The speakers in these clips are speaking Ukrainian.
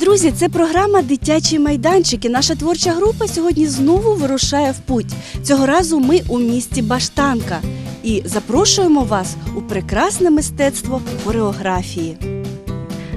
Друзі! Це програма Дитячі майданчики. Наша творча група сьогодні знову вирушає в путь. Цього разу ми у місті Баштанка і запрошуємо вас у прекрасне мистецтво хореографії.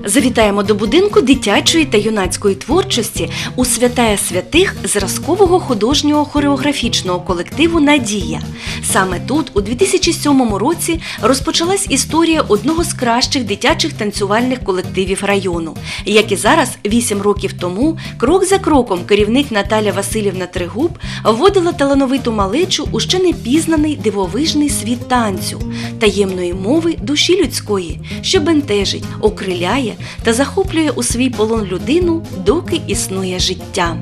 Завітаємо до будинку дитячої та юнацької творчості у святая святих зразкового художнього хореографічного колективу Надія. Саме тут, у 2007 році, розпочалась історія одного з кращих дитячих танцювальних колективів району. Як і зараз, 8 років тому, крок за кроком керівник Наталя Васильівна Тригуб вводила талановиту малечу у ще не пізнаний дивовижний світ танцю, таємної мови душі людської, що бентежить, окриляє та захоплює у свій полон людину, доки існує життя.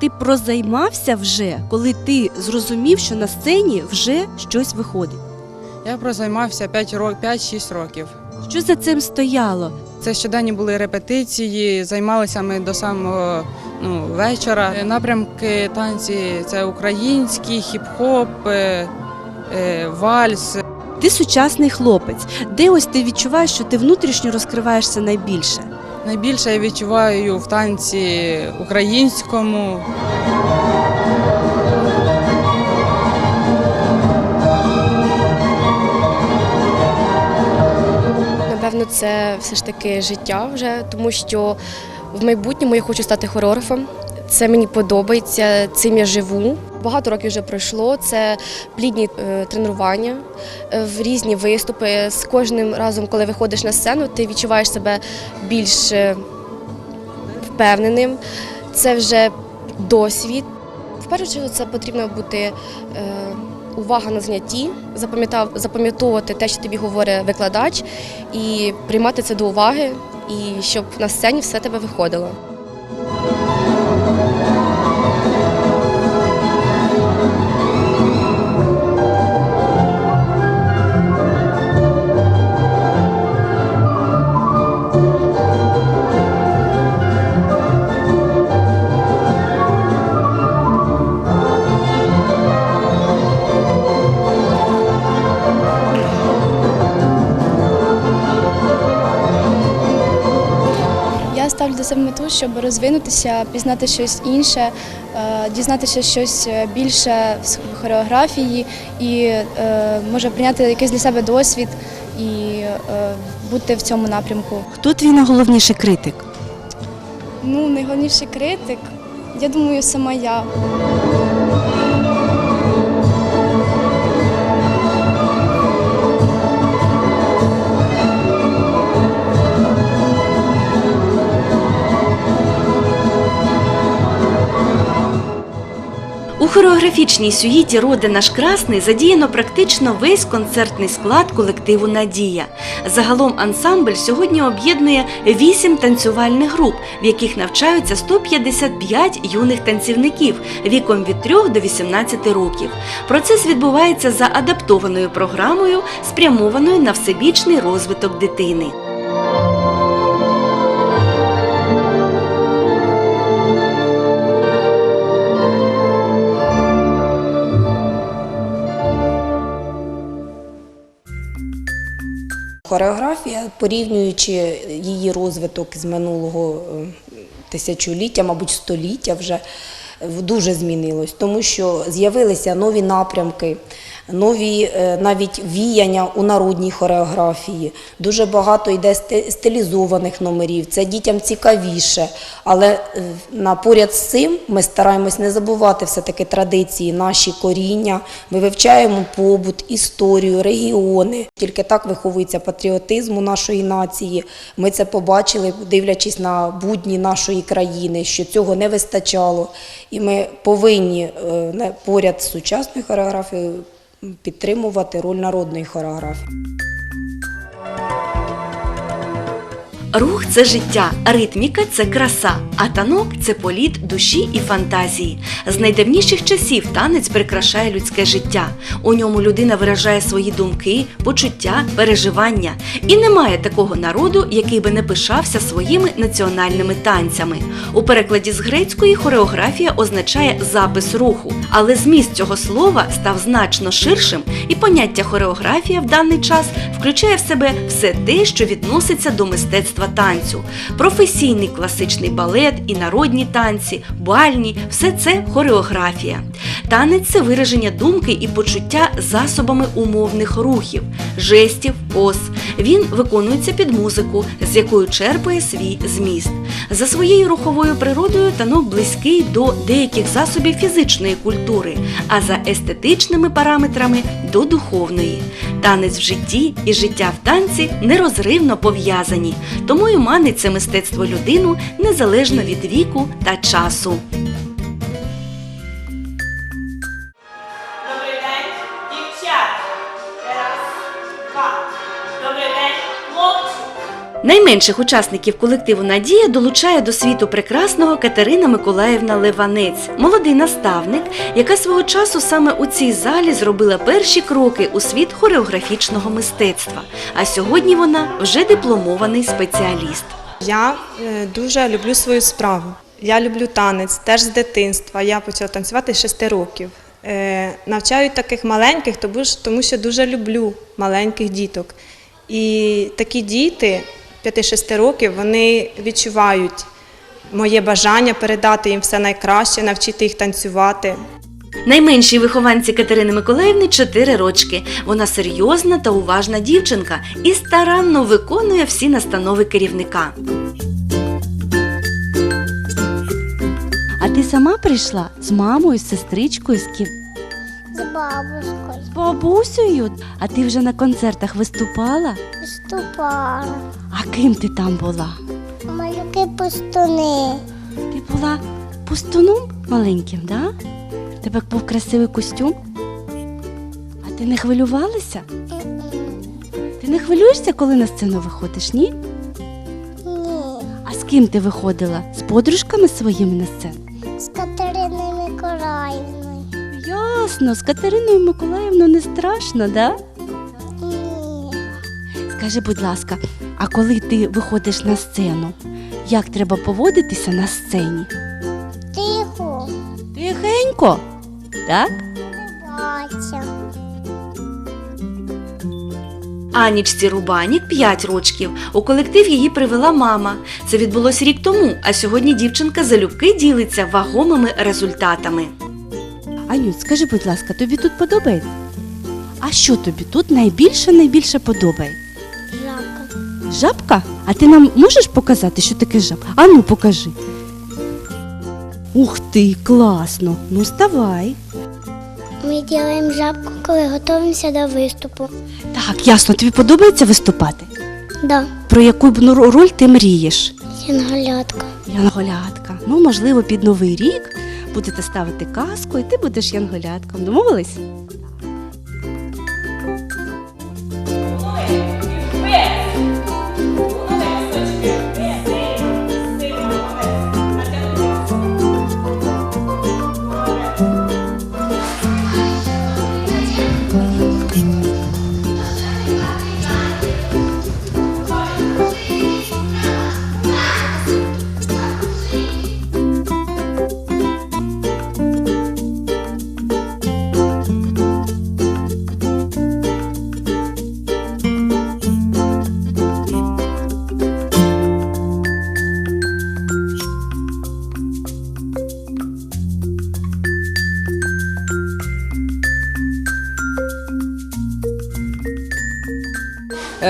Ти прозаймався вже, коли ти зрозумів, що на сцені вже щось виходить? Я прозаймався 5 років, 5-6 років. Що за цим стояло? Це щоденні були репетиції, займалися ми до самого ну, вечора. Е, Напрямки танці це український, хіп-хоп, е, е, вальс. Ти сучасний хлопець, де ось ти відчуваєш, що ти внутрішньо розкриваєшся найбільше. Найбільше я відчуваю в танці українському. Напевно, це все ж таки життя вже, тому що в майбутньому я хочу стати хореографом. Це мені подобається, цим я живу. Багато років вже пройшло. Це плідні е, тренування, е, в різні виступи. З кожним разом, коли виходиш на сцену, ти відчуваєш себе більш е, впевненим. Це вже досвід. В першу чергу це потрібно бути увага на занятті, запам'ятовувати те, що тобі говорить викладач, і приймати це до уваги, і щоб на сцені все тебе виходило. Я ставлю до себе мету, щоб розвинутися, пізнати щось інше, е, дізнатися щось е, більше з хореографії і е, може прийняти якийсь для себе досвід і бути в цьому напрямку. Хто твій найголовніший критик? Ну, найголовніший критик, я думаю, сама я. У хореографічній сюїті Роди наш красний задіяно практично весь концертний склад колективу Надія. Загалом ансамбль сьогодні об'єднує вісім танцювальних груп, в яких навчаються 155 юних танцівників віком від 3 до 18 років. Процес відбувається за адаптованою програмою, спрямованою на всебічний розвиток дитини. Хореографія, порівнюючи її розвиток з минулого е, тисячоліття, мабуть, століття вже е, дуже змінилось, тому що з'явилися нові напрямки, нові е, навіть віяння у народній хореографії. Дуже багато йде стилізованих номерів. Це дітям цікавіше. Але е, поряд з цим ми стараємось не забувати все-таки традиції, наші коріння. Ми вивчаємо побут, історію, регіони. Тільки так виховується патріотизм у нашої нації. Ми це побачили, дивлячись на будні нашої країни, що цього не вистачало. І ми повинні е, поряд з сучасною хореографією підтримувати роль народної хореографії. Рух це життя, ритміка це краса, а танок це політ душі і фантазії. З найдавніших часів танець прикрашає людське життя. У ньому людина виражає свої думки, почуття, переживання. І немає такого народу, який би не пишався своїми національними танцями. У перекладі з грецької хореографія означає запис руху, але зміст цього слова став значно ширшим, і поняття хореографія в даний час включає в себе все те, що відноситься до мистецтва танцю: професійний класичний балет і народні танці, бальні все це хореографія. Танець це вираження думки і почуття засобами умовних рухів, жестів, поз. Він виконується під музику, з якою черпає свій зміст. За своєю руховою природою танок близький до деяких засобів фізичної культури, а за естетичними параметрами до духовної. Танець в житті і життя в танці нерозривно пов'язані, тому і манить це мистецтво людину незалежно від віку та часу. Найменших учасників колективу Надія долучає до світу прекрасного Катерина Миколаївна Леванець, молодий наставник, яка свого часу саме у цій залі зробила перші кроки у світ хореографічного мистецтва. А сьогодні вона вже дипломований спеціаліст. Я е, дуже люблю свою справу. Я люблю танець теж з дитинства. Я почала танцювати з 6 років. Е, Навчаю таких маленьких, тому що дуже люблю маленьких діток. І такі діти 5-6 років вони відчувають моє бажання передати їм все найкраще, навчити їх танцювати. Найменшій вихованці Катерини Миколаївни 4 рочки. Вона серйозна та уважна дівчинка і старанно виконує всі настанови керівника. А ти сама прийшла з мамою, з сестричкою, з ким? З бабушкою З бабусею. А ти вже на концертах виступала? виступала. А ким ти там була? Малюки пустуни. Ти була пустуном маленьким, да? Тебе був красивий костюм? А ти не хвилювалася? Ти не хвилюєшся, коли на сцену виходиш, ні? Ні. А з ким ти виходила? З подружками своїми на сцену? З Катериною Миколаївною. Ясно, з Катериною Миколаївною не страшно, да? Скажи, будь ласка, а коли ти виходиш на сцену, як треба поводитися на сцені? Тихо. Тихенько, так? Анічці Рубанік 5 рочків. У колектив її привела мама. Це відбулось рік тому, а сьогодні дівчинка залюбки ділиться вагомими результатами. Анют, скажи, будь ласка, тобі тут подобається? А що тобі тут найбільше найбільше подобається? Жака. Жабка? А ти нам можеш показати, що таке жабка? Ану, покажи. Ух ти, класно. Ну, вставай. Ми робимо жабку, коли готуємося до виступу. Так, ясно, тобі подобається виступати? Да. Про яку б ну, роль ти мрієш? Янголятка. Янголятка. Ну, можливо, під новий рік будете ставити казку, і ти будеш янголятком. Домовились?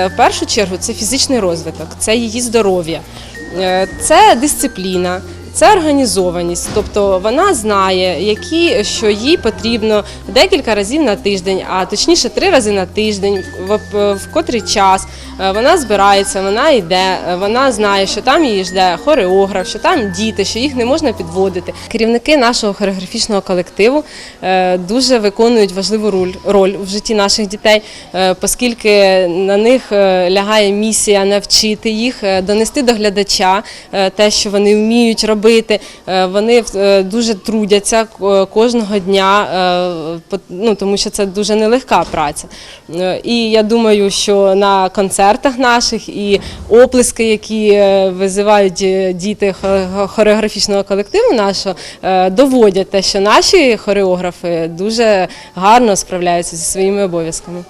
В першу чергу це фізичний розвиток, це її здоров'я, Е, це дисципліна. Це організованість, тобто вона знає, які що їй потрібно декілька разів на тиждень, а точніше три рази на тиждень, в, в котрий час Е, вона збирається, вона йде, е, вона знає, що там її жде хореограф, що там діти, що їх не можна підводити. Керівники нашого хореографічного колективу е, дуже виконують важливу роль, в житті наших дітей, е, оскільки на них е, лягає місія навчити їх, е, донести до глядача е, те, що вони вміють робити. Е, Вони е, дуже трудяться е, кожного дня, е, ну, тому що це дуже нелегка праця. Е, І я думаю, що на концертах наших і оплески, які е, визивають е, діти хо- хореографічного колективу нашого, е, доводять те, що наші хореографи дуже гарно справляються зі своїми обов'язками.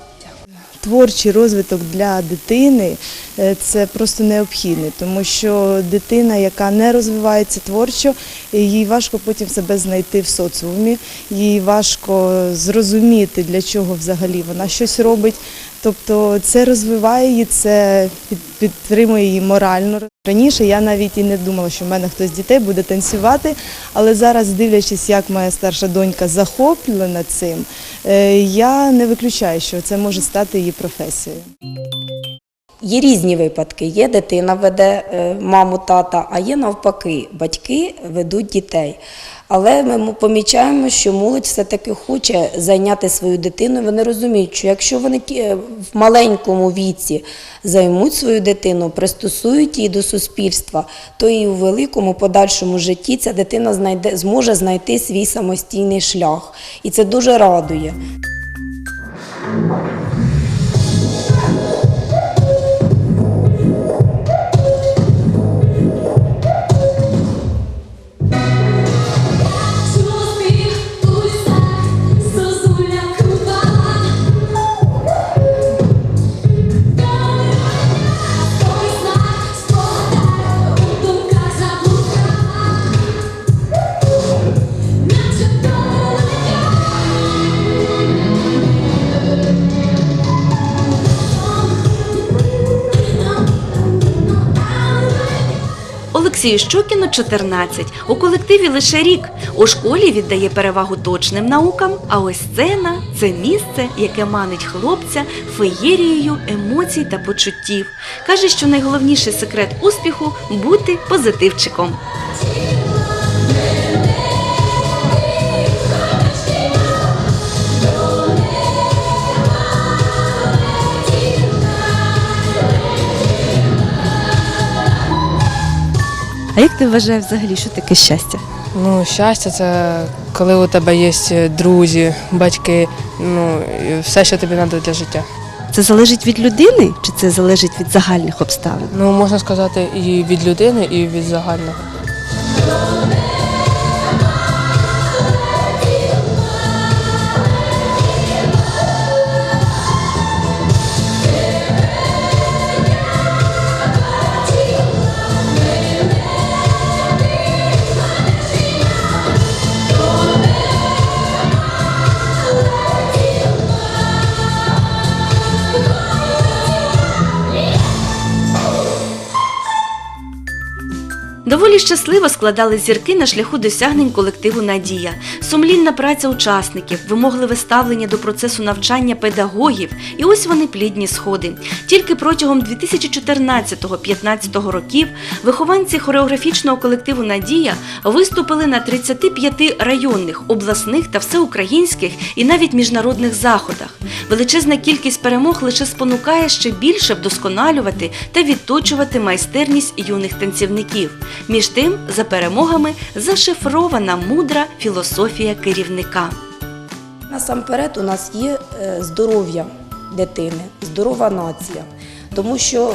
Творчий розвиток для дитини е, це просто необхідне, тому що дитина, яка не розвивається творчо, їй важко потім себе знайти в соціумі, їй важко зрозуміти, для чого взагалі вона щось робить. Тобто це розвиває її, це підтримує її морально. Раніше я навіть і не думала, що в мене хтось з дітей буде танцювати, але зараз, дивлячись, як моя старша донька захоплена цим, е, я не виключаю, що це може стати її професією. Є різні випадки. Є дитина веде е, маму, тата, а є навпаки, батьки ведуть дітей. Але ми помічаємо, що молодь все-таки хоче зайняти свою дитину. Вони розуміють, що якщо вони е, в маленькому віці займуть свою дитину, пристосують її до суспільства, то і у великому подальшому житті ця дитина знайде, зможе знайти свій самостійний шлях. І це дуже радує. Олексію Щокіну 14. У колективі лише рік. У школі віддає перевагу точним наукам, а ось сцена це місце, яке манить хлопця феєрією емоцій та почуттів. Каже, що найголовніший секрет успіху бути позитивчиком. А як ти вважаєш взагалі, що таке щастя? Ну, щастя це коли у тебе є друзі, батьки, ну і все, що тобі треба для життя. Це залежить від людини чи це залежить від загальних обставин? Ну, можна сказати, і від людини, і від загального. Щасливо складали зірки на шляху досягнень колективу Надія, сумлінна праця учасників, вимогливе ставлення до процесу навчання педагогів. І ось вони плідні сходи. Тільки протягом 2014-15 років вихованці хореографічного колективу Надія виступили на 35 районних, обласних та всеукраїнських і навіть міжнародних заходах. Величезна кількість перемог лише спонукає ще більше вдосконалювати та відточувати майстерність юних танцівників. Між тим, за перемогами зашифрована мудра філософія керівника. Насамперед у нас є е, здоров'я дитини, здорова нація. Тому що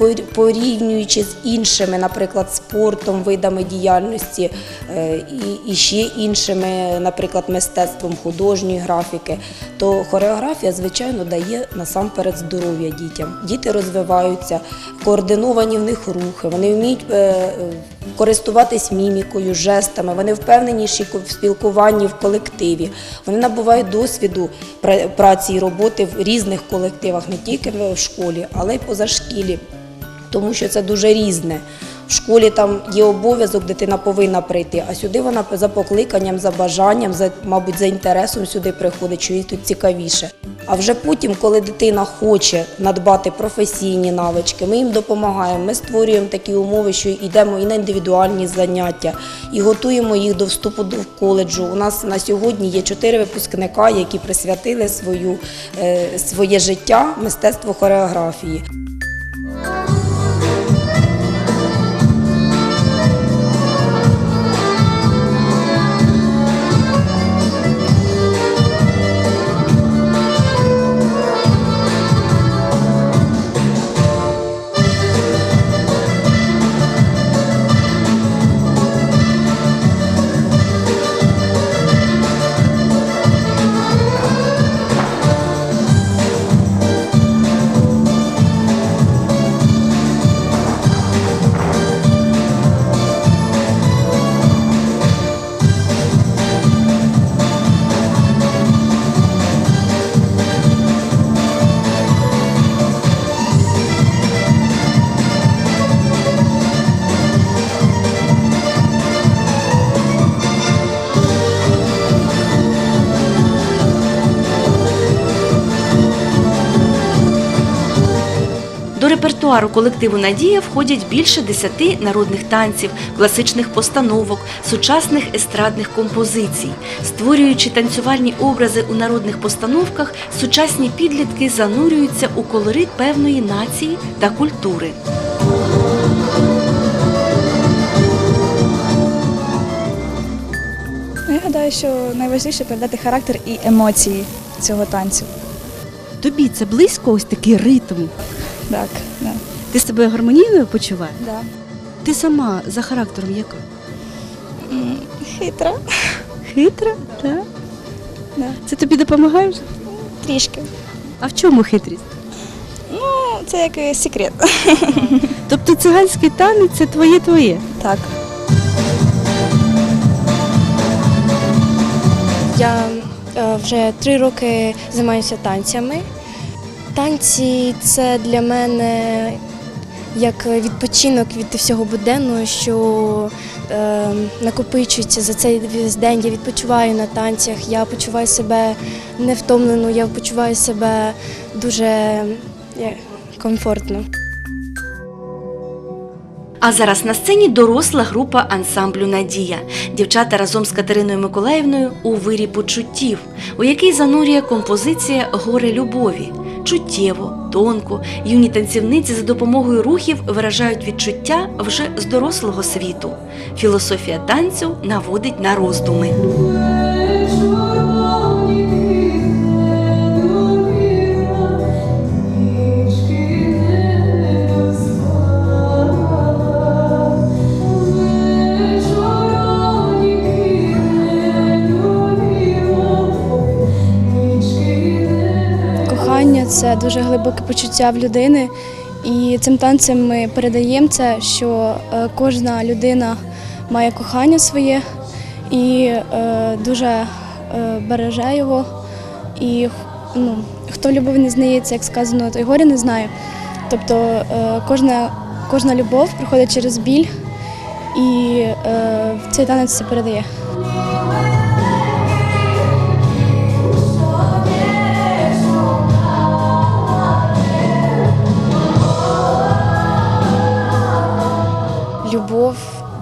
е, порівнюючи з іншими, наприклад, спортом, видами діяльності е, і, ще іншими, наприклад, мистецтвом художньої графіки, то хореографія, звичайно, дає насамперед здоров'я дітям. Діти розвиваються, координовані в них рухи, вони вміють користуватись мімікою, жестами, вони впевненіші в спілкуванні в колективі. Вони набувають досвіду праці і роботи в різних колективах, не тільки в школі, але й позашкілі, тому що це дуже різне. В школі там є обов'язок, дитина повинна прийти, а сюди вона за покликанням, за бажанням, за, мабуть, за інтересом сюди приходить, що їй тут цікавіше. А вже потім, коли дитина хоче надбати професійні навички, ми їм допомагаємо. Ми створюємо такі умови, що йдемо і на індивідуальні заняття, і готуємо їх до вступу до коледжу. У нас на сьогодні є чотири випускника, які присвятили свою, е, своє життя мистецтву хореографії. Репертуару колективу Надія входять більше десяти народних танців, класичних постановок, сучасних естрадних композицій. Створюючи танцювальні образи у народних постановках, сучасні підлітки занурюються у колорит певної нації та культури. Ну, Я гадаю, що найважливіше передати характер і емоції цього танцю. Тобі це близько ось такий ритм. Так, да. Ти себе гармонійно почуваєш? Да. Ти сама за характером яка? Хитра. Хитра? Так. Да. Це тобі допомагає? Трішки. А в чому хитрість? Ну, це як секрет. Тобто циганський танець це твоє твоє. Так. Я е, вже три роки займаюся танцями. Танці це для мене як відпочинок від всього буденного, що е, накопичується за цей весь день. Я відпочиваю на танцях, я почуваю себе невтомлено, я почуваю себе дуже е, комфортно. А зараз на сцені доросла група ансамблю Надія. Дівчата разом з Катериною Миколаївною у вирі почуттів, у який занурює композиція Горе любові. Чуттєво, тонко, юні танцівниці за допомогою рухів виражають відчуття вже з дорослого світу. Філософія танцю наводить на роздуми. Це дуже глибоке почуття в людини. І цим танцем ми передаємо це, що е, кожна людина має кохання своє і е, дуже е, береже його. І ну, хто в любові не знається, як сказано, той горя не знає. Тобто кожна, кожна любов проходить через біль, і цей танець це передає.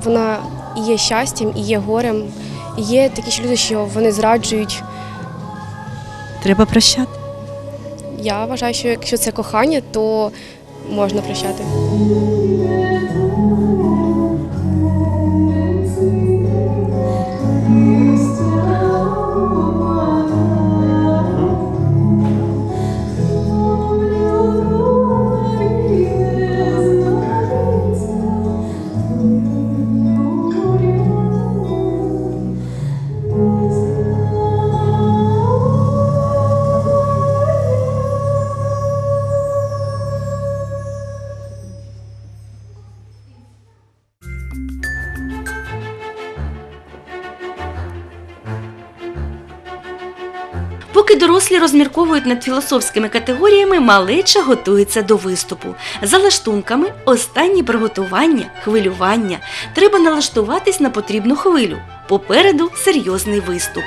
Вона і є щастям, і є горем. І є такі ж люди, що вони зраджують. Треба прощати. Я вважаю, що якщо це кохання, то можна прощати. Розмірковують над філософськими категоріями, малеча готується до виступу. За лаштунками останні приготування, хвилювання. Треба налаштуватись на потрібну хвилю. Попереду серйозний виступ.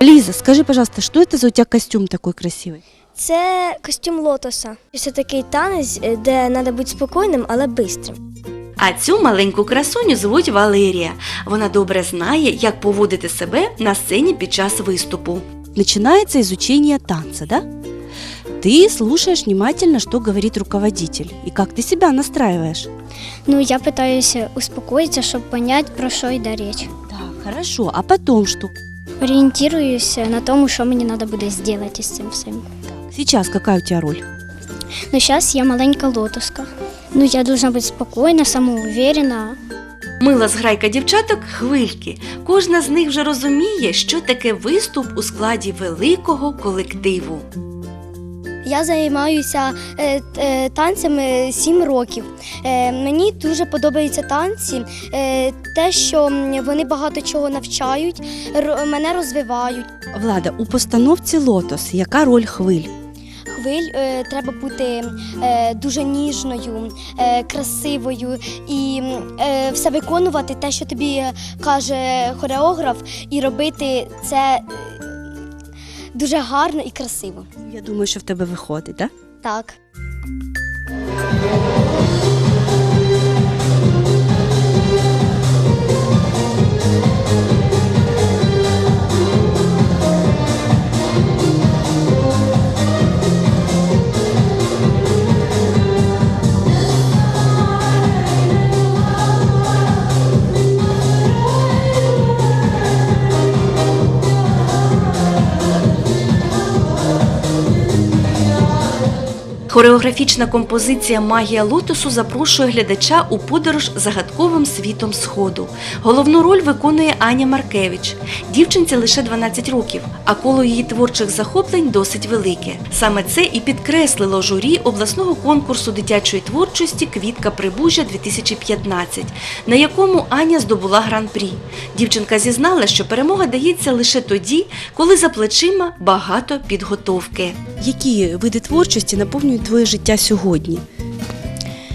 Лиза, скажи, пожалуйста, что это за у тебя костюм такой красивый? Це костюм лотоса. Це такий танець, е, де треба бути спокійним, але швидким. А цю маленьку красуню звуть Валерія. Вона добре знає, як поводити себе на сцені під час виступу. Начинается изучение танца, да? Ты слушаешь внимательно, что говорит руководитель, и как ты себя настраиваешь. Ну, я питаюся успокоїтися, щоб зрозуміти, про що йде річ. Так, хорошо. А потом что? Орієнтуюся на тому, що мені треба буде зробити з цим всім. Сейчас какая у тебя роль? Ну, зараз я маленька лотоска. Ну, я должна бути спокійна, самоуверена. Мила зграйка дівчаток хвильки. Кожна з них вже розуміє, що таке виступ у складі великого колективу. Я займаюся е, е, танцями 7 років. Е, мені дуже подобаються танці, е, те, що вони багато чого навчають, мене розвивають. Влада, у постановці Лотос яка роль хвиль? Хвиль е, треба бути е, дуже ніжною, е, красивою і е, все виконувати те, що тобі каже хореограф, і робити це е, дуже гарно і красиво. Я думаю, що в тебе виходить, так? Так. Хореографічна композиція Магія лотосу запрошує глядача у подорож загадковим світом сходу. Головну роль виконує Аня Маркевич. Дівчинці лише 12 років, а коло її творчих захоплень досить велике. Саме це і підкреслило журі обласного конкурсу дитячої творчості Квітка Прибужжя 2015, на якому Аня здобула гран-прі. Дівчинка зізнала, що перемога дається лише тоді, коли за плечима багато підготовки. Які види творчості наповнюють твоє життя сьогодні?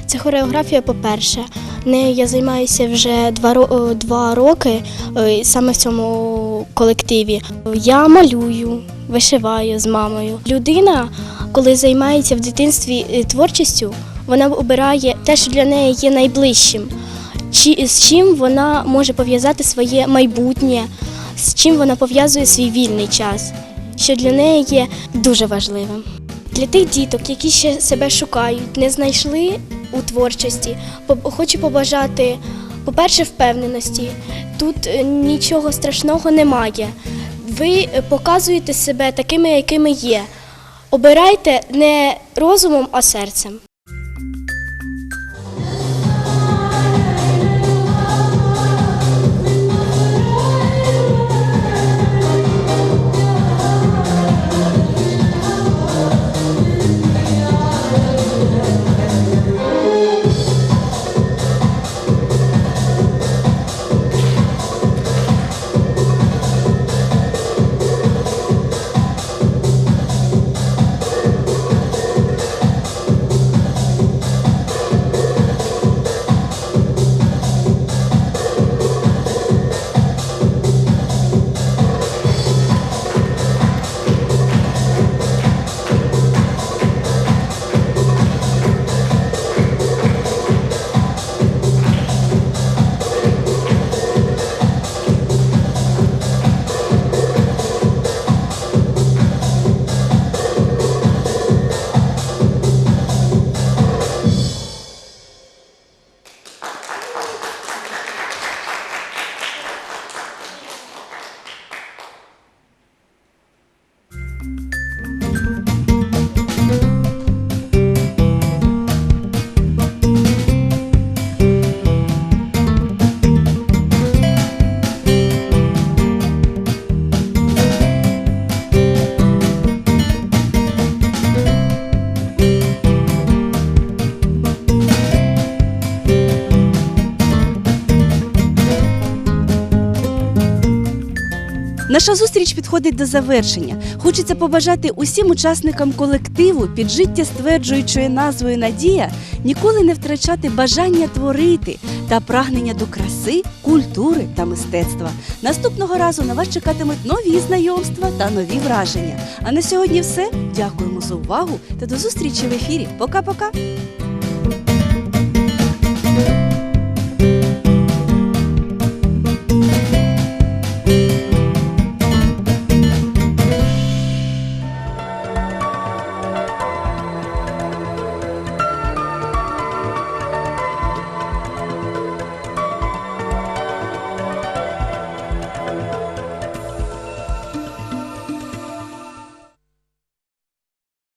Це хореографія, по-перше. Нею я займаюся вже два, е, два роки е, саме в цьому колективі. Я малюю, вишиваю з мамою. Людина, коли займається в дитинстві е, творчістю, вона обирає те, що для неї є найближчим, чи з чим вона може пов'язати своє майбутнє, з чим вона пов'язує свій вільний час, що для неї є дуже важливим. Для тих діток, які ще себе шукають, не знайшли у творчості, хочу побажати, по-перше, впевненості. Тут е, нічого страшного немає. Ви показуєте себе такими, якими є. Обирайте не розумом, а серцем. Наша зустріч підходить до завершення. Хочеться побажати усім учасникам колективу під життя стверджуючою назвою Надія ніколи не втрачати бажання творити та прагнення до краси, культури та мистецтва. Наступного разу на вас чекатимуть нові знайомства та нові враження. А на сьогодні все. Дякуємо за увагу та до зустрічі в ефірі. Пока-пока!